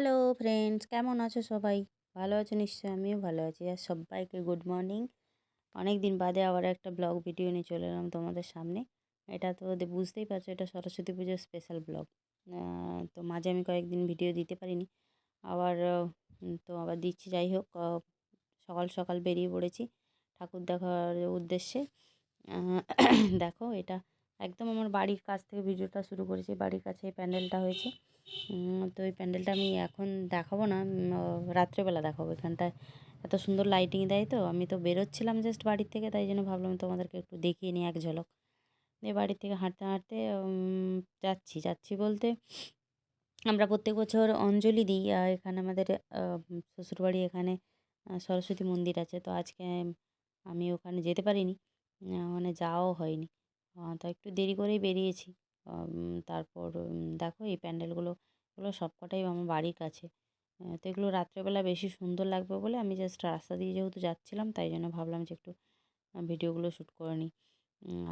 Hello friends কেমন আছো সবাই? ভালো আছো নিশ্চয়ই? আমিও ভালো আছি। আর সবাইকে গুড মর্নিং অনেক দিন বাদে আবার একটা ব্লগ ভিডিও নিয়ে চলে এলাম তোমাদের সামনে। এটা তো বুঝতেই পারছ, এটা সরস্বতী পুজোর স্পেশাল ব্লগ তো মাঝে আমি কয়েকদিন ভিডিও দিতে পারিনি। আবার তো আবার দিচ্ছি। যাই হোক সকাল সকাল বেরিয়ে পড়েছি ঠাকুর দেখার উদ্দেশ্যে। দেখো, এটা একদম আমার বাড়ির কাছ থেকে ভিডিওটা শুরু করেছি। বাড়ির কাছে এই প্যান্ডেলটা হয়েছে। তো এই প্যান্ডেলটা আমি এখন দেখাবো না রাত্রেবেলা দেখাবো এখানটায়। এত সুন্দর লাইটিং দেয় তো, আমি তো বেরোচ্ছিলাম জাস্ট বাড়ির থেকে, তাই জন্য ভাবলাম তোমাদেরকে একটু দেখিয়ে নিই এক ঝলক। দিয়ে বাড়ির থেকে হাঁটতে হাঁটতে যাচ্ছি যাচ্ছি বলতে আমরা প্রত্যেক বছর অঞ্জলি দিই এখানে আমাদের শ্বশুরবাড়ি এখানে সরস্বতী মন্দির আছে, তো আজকে আমি ওখানে যেতে পারিনি মানে যাওয়াও হয়নি। তো একটু দেরি করেই বেরিয়েছি তারপর দেখো এই প্যান্ডেলগুলো এগুলো সবকটাই আমার বাড়ির কাছে। তো এগুলো রাত্রেবেলা বেশি সুন্দর লাগবে বলে আমি জাস্ট রাস্তা দিয়ে যেহেতু যাচ্ছিলাম, তাই জন্য ভাবলাম যে একটু ভিডিওগুলো শ্যুট করে নিই।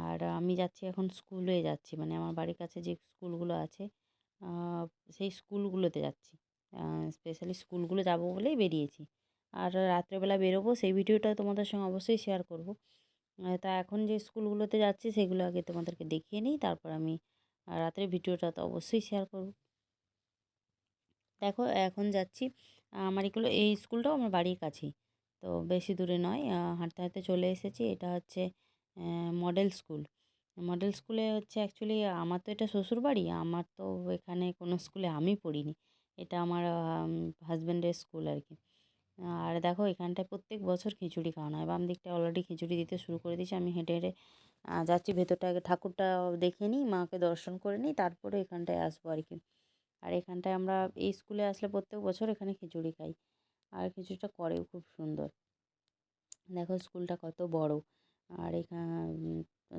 আর আমি যাচ্ছি এখন স্কুলে যাচ্ছি মানে আমার বাড়ির কাছে যে স্কুলগুলো আছে সেই স্কুলগুলোতে যাচ্ছি। স্পেশালি স্কুলগুলো যাব বলেই বেরিয়েছি। আর রাত্রেবেলা বেরোবো, সেই ভিডিওটা তোমাদের সঙ্গে অবশ্যই শেয়ার করব। তা এখন যে স্কুলগুলোতে যাচ্ছি, সেগুলো আগে তোমাদেরকে দেখিয়ে নিই, তারপর আমি রাতের ভিডিওটা তো অবশ্যই শেয়ার করব। দেখো এখন যাচ্ছি। আমার এগুলো, এই স্কুলটাও আমার বাড়ির কাছেই। তো বেশি দূরে নয় হাঁটতে হাঁটতে চলে এসেছি। এটা হচ্ছে মডেল স্কুল। মডেল স্কুলে হচ্ছে অ্যাকচুয়ালি আমার তো এটা শ্বশুরবাড়ি, আমার তো এখানে কোনো স্কুলে আমি পড়িনি। এটা আমার হাজব্যান্ডের স্কুল আর কি আর দেখো এখানটায় প্রত্যেক বছর খিচুড়ি খাওয়ানো হয়। বাম দিকটা অলরেডি খিচুড়ি দিতে শুরু করে দিয়েছি। আমি হেঁটে হেঁটে যাচ্ছি। ভেতরটা ঠাকুরটা দেখে নিই মাকে দর্শন করে নিই, তারপরে এখানটায় আসব আর কি আর এখানটায় আমরা এই স্কুলে আসলে প্রত্যেক বছর এখানে খিচুড়ি খাই। আর খিচুড়িটা করেও খুব সুন্দর। দেখো স্কুলটা কত বড়। আর এখানে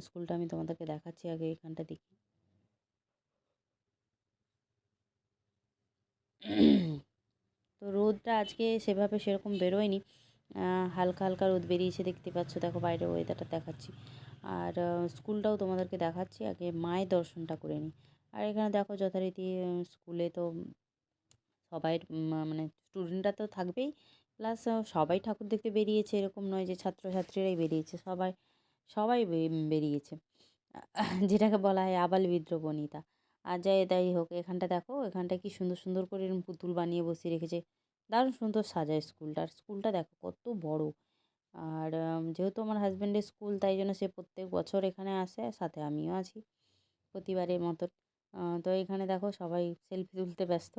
স্কুলটা আমি তোমাদেরকে দেখাচ্ছি আগে এখানটা দেখি। তো রোদটা আজকে সেভাবে সেরকম বেরোয়নি। হালকা হালকা রোদ বেরিয়েছে, দেখতে পাচ্ছ। দেখো বাইরে ওয়েদারটা দেখাচ্ছি। আর স্কুলটাও তোমাদেরকে দেখাচ্ছি। আগে মায়ের দর্শনটা করে নিই আর এখানে দেখো যথারীতি স্কুলে তো সবাই মানে স্টুডেন্টরা তো থাকবেই। প্লাস সবাই ঠাকুর দেখতে বেরিয়েছে এরকম নয় যে ছাত্রছাত্রীরাই বেরিয়েছে সবাই সবাই বেরিয়েছে। যেটাকে বলা হয় আবাল বনিতা আর যাই তাই হোক এখানটা দেখো এখানটা কি সুন্দর সুন্দর করে পুতুল বানিয়ে বসিয়ে রেখেছে। দারুণ সুন্দর সাজায় স্কুলটা। আর স্কুলটা দেখো কত বড়। আর যেহেতু আমার হাজব্যান্ডের স্কুল তাই জন্য সে প্রত্যেক বছর এখানে আসে সাথে আমিও আছি প্রতিবারের আহ, তো এখানে দেখো সবাই সেলফি তুলতে ব্যস্ত।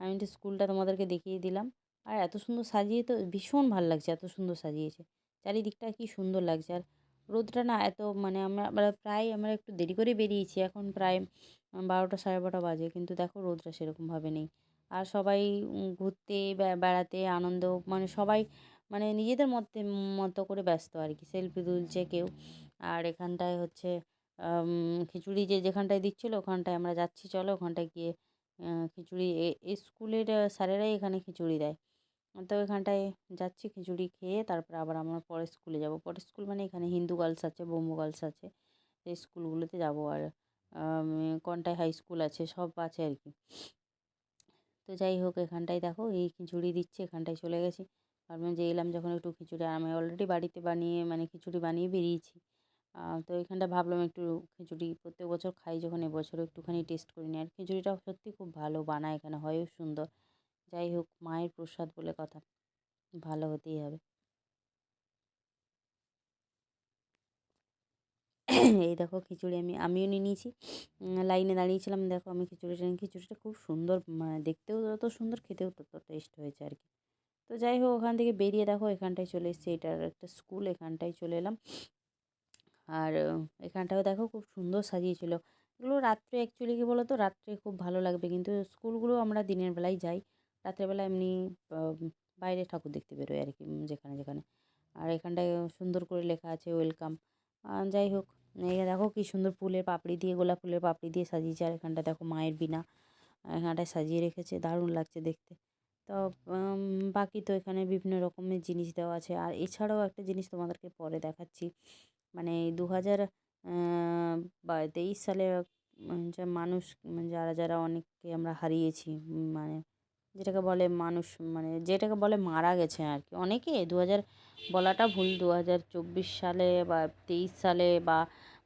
আমি তো স্কুলটা তোমাদেরকে দেখিয়ে দিলাম। আর এত সুন্দর সাজিয়ে তো ভীষণ ভালো লাগছে, এত সুন্দর সাজিয়েছে। চারিদিকটা কি সুন্দর লাগছে। আর রোদটা না এত মানে আমরা প্রায় আমরা একটু দেরি করে বেরিয়েছি। এখন প্রায় বারোটা সাড়ে বারোটা বাজে, কিন্তু দেখো রোদটা সেরকমভাবে নেই। আর সবাই ঘুরতে বেড়াতে আনন্দ মানে সবাই মানে নিজেদের মধ্যে মতো করে ব্যস্ত আর কি। সেলফি তুলছে কেউ। আর এখানটায় হচ্ছে খিচুড়ি যে যেখানটায় দিচ্ছিল ওখানটায় আমরা যাচ্ছি, চলো ওখানটায় গিয়ে খিচুড়ি এই স্কুলের স্যারেরাই এখানে খিচুড়ি দেয়। তো এখানটায় যাচ্ছি, খিচুড়ি খেয়ে তারপর আবার আমরা পরের স্কুলে যাব। পরের স্কুল মানে এখানে হিন্দু গার্লস আছে ব্রহ্ম গার্লস আছে। সেই স্কুলগুলোতে যাব আর কন্টাই হাই স্কুল আছে, সব আছে আর কি। তো যাই হোক, এখানটায় দেখো এই খিচুড়ি দিচ্ছে, এখানটায় চলে গেছি। ভাবলাম যে এলাম যখন একটু খিচুড়ি, আমি অলরেডি বাড়িতে বানিয়ে মানে খিচুড়ি বানিয়ে বেরিয়েছি। তো এখানটা ভাবলাম একটু খিচুড়ি প্রত্যেক বছর খাই, যখন এবছরও একটুখানি টেস্ট করে নিই। আর খিচুড়িটা সত্যি খুব ভালো বানায় এখানে, হয়ও সুন্দর। যাই হোক, মায়ের প্রসাদ বলে কথা, ভালো হতেই হবে। এই দেখো খিচুড়ি আমি, আমিও নিয়ে নিয়েছি। লাইনে দাঁড়িয়েছিলাম, দেখো আমি খিচুড়িটা নিই। খিচুড়িটা খুব সুন্দর মানে দেখতেও তত সুন্দর, খেতেও তত টেস্ট হয়েছে আর কি। তো যাই হোক, ওখান থেকে বেরিয়ে দেখো, এখানটায় চলে এসেছি। এটার একটা স্কুল এখানটায় চলে এলাম। আর এখানটাও দেখো খুব সুন্দর সাজিয়েছিল। এগুলো রাত্রে অ্যাকচুয়ালি কী বলো তো রাত্রে খুব ভালো লাগবে। কিন্তু স্কুলগুলো আমরা দিনের বেলায় যাই। রাত্রেবেলা এমনি বাইরে ঠাকুর দেখতে বেরোই আর কি যেখানে যেখানে। আর এখানটায় সুন্দর করে লেখা আছে ওয়েলকাম যাই হোক, এই দেখো কি সুন্দর ফুলের পাপড়ি দিয়ে, গোলাপ ফুলের পাপড়ি দিয়ে সাজিয়েছে। আর এখানটা দেখো মায়ের বিনা এখানটায় সাজিয়ে রেখেছে। দারুণ লাগছে দেখতে। তো বাকি তো এখানে বিভিন্ন রকমের জিনিস দেওয়া আছে। আর এছাড়াও একটা জিনিস তোমাদেরকে পরে দেখাচ্ছি। মানে দু হাজার বা তেইশ সালে যে মানুষ, যারা যারা অনেককে আমরা হারিয়েছি মানে যেটাকে বলে মানুষ মানে যেটাকে বলে মারা গেছে আর কি। অনেকে দু হাজার বলাটা ভুল দু হাজার চব্বিশ সালে বা তেইশ সালে বা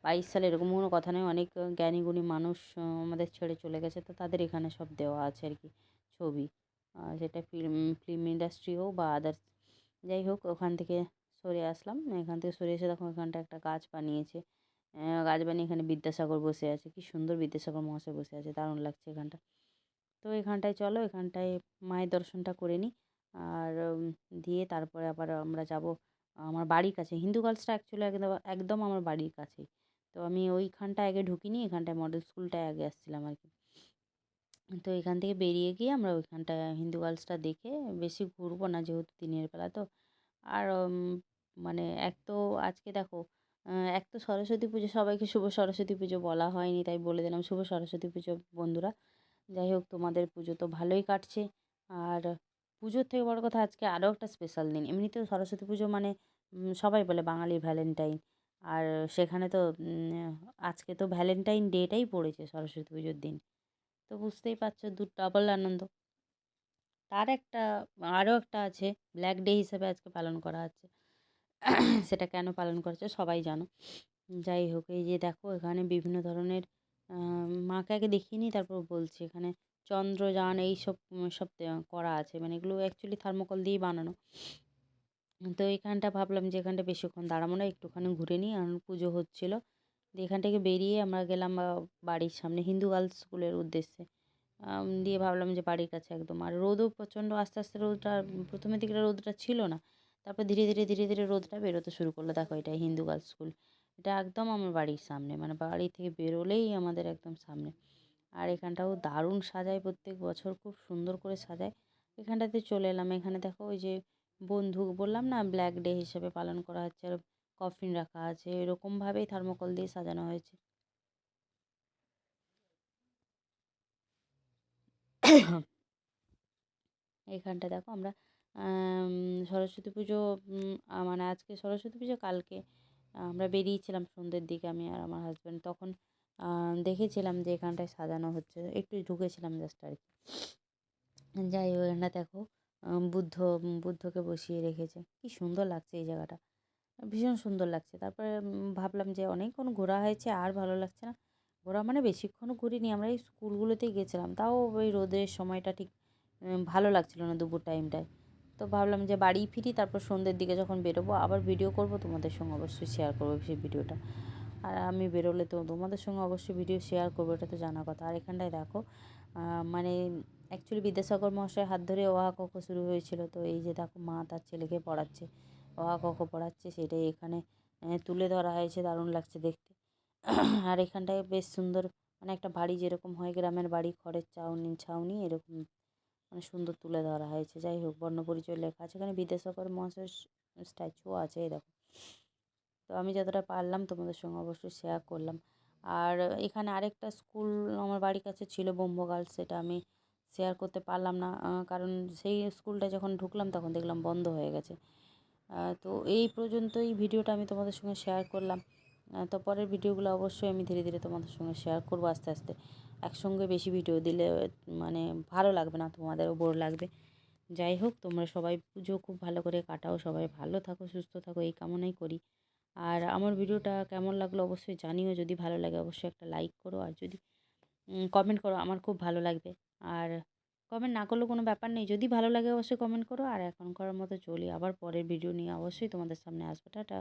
বাইশ সালে এরকম কোনো কথা নয়। অনেক জ্ঞানী, গুণী মানুষ আমাদের ছেড়ে চলে গেছে। তো তাদের এখানে সব দেওয়া আছে আর কি ছবি। সেটা ফিল্ম ফিল্ম ইন্ডাস্ট্রি হোক বা আদার্স, যাই হোক, ওখান থেকে সরে আসলাম। এখান থেকে সরে এসে দেখো এখানটা একটা গাছ বানিয়েছে। গাছ বানিয়ে এখানে বিদ্যাসাগর বসে আছে। কি সুন্দর বিদ্যাসাগর মহাশয় বসে আছে। দারুণ লাগছে এখানটা। তো এখানটায় চলো, এখানটায় মায়ের দর্শনটা করে নিই আর দিয়ে তারপরে আবার আমরা যাব আমার বাড়ির কাছে। হিন্দু গার্লসটা অ্যাকচুয়ালি একদম একদম আমার বাড়ির কাছেই তো আমি ওইখানটায় আগে ঢুকিনি, এখানটায় মডেল স্কুলটায় আগে আসছিলাম আর কি। তো এখান থেকে বেরিয়ে গিয়ে আমরা ওইখানটায় হিন্দু গার্লসটা দেখে বেশি ঘুরবো না যেহেতু দিনের বেলা তো। আর মানে এক তো আজকে দেখো এক তো সরস্বতী পুজো, সবাইকে শুভ সরস্বতী পুজো বলা হয়নি, তাই বলে দিলাম শুভ সরস্বতী পুজো, বন্ধুরা। যাই হোক, তোমাদের পুজো তো ভালোই কাটছে। আর পুজোর থেকে বড় কথা, আজকে আরও একটা স্পেশাল দিন। এমনিতেও সরস্বতী পুজো মানে সবাই বলে বাঙালির ভ্যালেন্টাইন আর সেখানে তো আজকে তো ভ্যালেন্টাইন ডেটাই পড়েছে সরস্বতী পুজোর দিন। তো বুঝতেই পারছ দু ডাবল আনন্দ। তার একটা, আরও একটা আছে ব্ল্যাক ডে হিসেবে আজকে পালন করা হচ্ছে সেটা কেন পালন করছে সবাই জানো। যাই হোক, এই যে দেখো, এখানে বিভিন্ন ধরনের মাকে আগে দেখিয়ে নিই, তারপর বলছি। এখানে চন্দ্রযান এইসব সব সব করা আছে। মানে এগুলো অ্যাকচুয়ালি থার্মোকল দিয়েই বানানো। তো এইখানটা ভাবলাম যে এখানটা বেশিক্ষণ দাঁড়াবো না, একটুখানি ঘুরে নিই। আর পুজো হচ্ছিল। এখান থেকে বেরিয়ে আমরা গেলাম বাড়ির সামনে হিন্দু গার্লস স্কুলের উদ্দেশ্যে। দিয়ে ভাবলাম যে বাড়ির কাছে একদম। আর রোদও প্রচণ্ড, আস্তে আস্তে রোদটা প্রথমের দিকে রোদটা ছিল না, তারপর ধীরে ধীরে ধীরে ধীরে রোদটা বেরোতে শুরু করল। দেখো এটা হিন্দু গার্লস স্কুল। এটা একদম আমার বাড়ির সামনে মানে বাড়ি থেকে বেরোলেই আমাদের একদম সামনে। আর এখানটাও দারুণ সাজায় প্রত্যেক বছর, খুব সুন্দর করে সাজায়। এখানটাতে চলে এলাম, এখানে দেখো ওই যে বন্ধু, বললাম না, ব্ল্যাক ডে হিসেবে পালন করা হচ্ছে, আর কফিন রাখা আছে, এরকমভাবেই থার্মোকল দিয়ে সাজানো হয়েছে। এখানটা দেখো আমরা সরস্বতী পুজো মানে আজকে সরস্বতী পুজো, কালকে আমরা বেরিয়েছিলাম সন্ধ্যের দিকে আমি আর আমার হাজব্যান্ড তখন দেখেছিলাম যে এখানটায় সাজানো হচ্ছে, একটু ঢুকেছিলাম জাস্ট আর কি। যাই হোক এখানটা দেখো বুদ্ধ, বুদ্ধকে বসিয়ে রেখেছে। কি সুন্দর লাগছে এই জায়গাটা। ভীষণ সুন্দর লাগছে। তারপরে ভাবলাম যে অনেকক্ষণ ঘোরা হয়েছে, আর ভালো লাগছে না। ঘোরা মানে বেশিক্ষণও ঘুরিনি, আমরা এই স্কুলগুলোতেই গেছিলাম। তাও ওই রোদের সময়টা ঠিক ভালো লাগছিল না দুপুর টাইমটায়। তো ভাবলাম যে বাড়ি ফিরি, তারপর সন্ধ্যের দিকে যখন বেরোবো, আবার ভিডিও করব, তোমাদের সঙ্গে অবশ্যই শেয়ার করব সেই ভিডিওটা আর আমি বেরোলে তো তোমাদের সঙ্গে অবশ্যই ভিডিও শেয়ার করব, এটা তো জানা কথা। আর এখানটায় দেখো মানে অ্যাকচুয়ালি বিদ্যাসাগর মহাশয় হাত ধরে ওয়া ক শুরু হয়েছিল। তো এই যে দেখো মা তার ছেলেকে পড়াচ্ছে, অহা ক খ পড়াচ্ছে, সেটাই এখানে তুলে ধরা হয়েছে, দারুণ লাগছে দেখতে। আর এখানটায় বেশ সুন্দর মানে একটা বাড়ি যেরকম হয় গ্রামের বাড়ি, খড়ের চাউনি, ছাউনি এরকম মানে সুন্দর তুলে ধরা হয়েছে। যাই হোক বর্ণপরিচয় লেখা আছে। এখানে বিদ্যাসাগর মহাশয় স্ট্যাচুও আছে দেখো। তো আমি যতটা পারলাম তোমাদের সঙ্গে অবশ্যই শেয়ার করলাম। আর এখানে আরেকটা স্কুল আমার বাড়ির কাছে ছিল ব্রহ্ম গার্লস সেটা আমি শেয়ার করতে পারলাম না কারণ সেই স্কুলটা যখন ঢুকলাম তখন দেখলাম বন্ধ হয়ে গেছে। তো এই পর্যন্তই ভিডিওটা আমি তোমাদের সঙ্গে শেয়ার করলাম। তো পরের ভিডিওগুলো অবশ্যই আমি ধীরে ধীরে তোমাদের সঙ্গে শেয়ার করব আস্তে আস্তে। একসঙ্গে বেশি ভিডিও দিলে মানে ভালো লাগবে না, তোমাদেরও বোর লাগবে। যাই হোক, তোমরা সবাই পুজো খুব ভালো করে কাটাও, সবাই ভালো থাকো, সুস্থ থাকো, এই কামনাই করি। আর আমার ভিডিওটা কেমন লাগল অবশ্যই জানিও, যদি ভালো লাগে অবশ্যই একটা লাইক করো, আর যদি কমেন্ট করো, আমার খুব ভালো লাগবে। আর কমেন্ট না করলেও কোনো ব্যাপার নেই, যদি ভালো লাগে অবশ্যই কমেন্ট করো, আর এখন করার মতো চলি, আবার পরের ভিডিও নিয়ে অবশ্যই তোমাদের সামনে আসব, টাটা।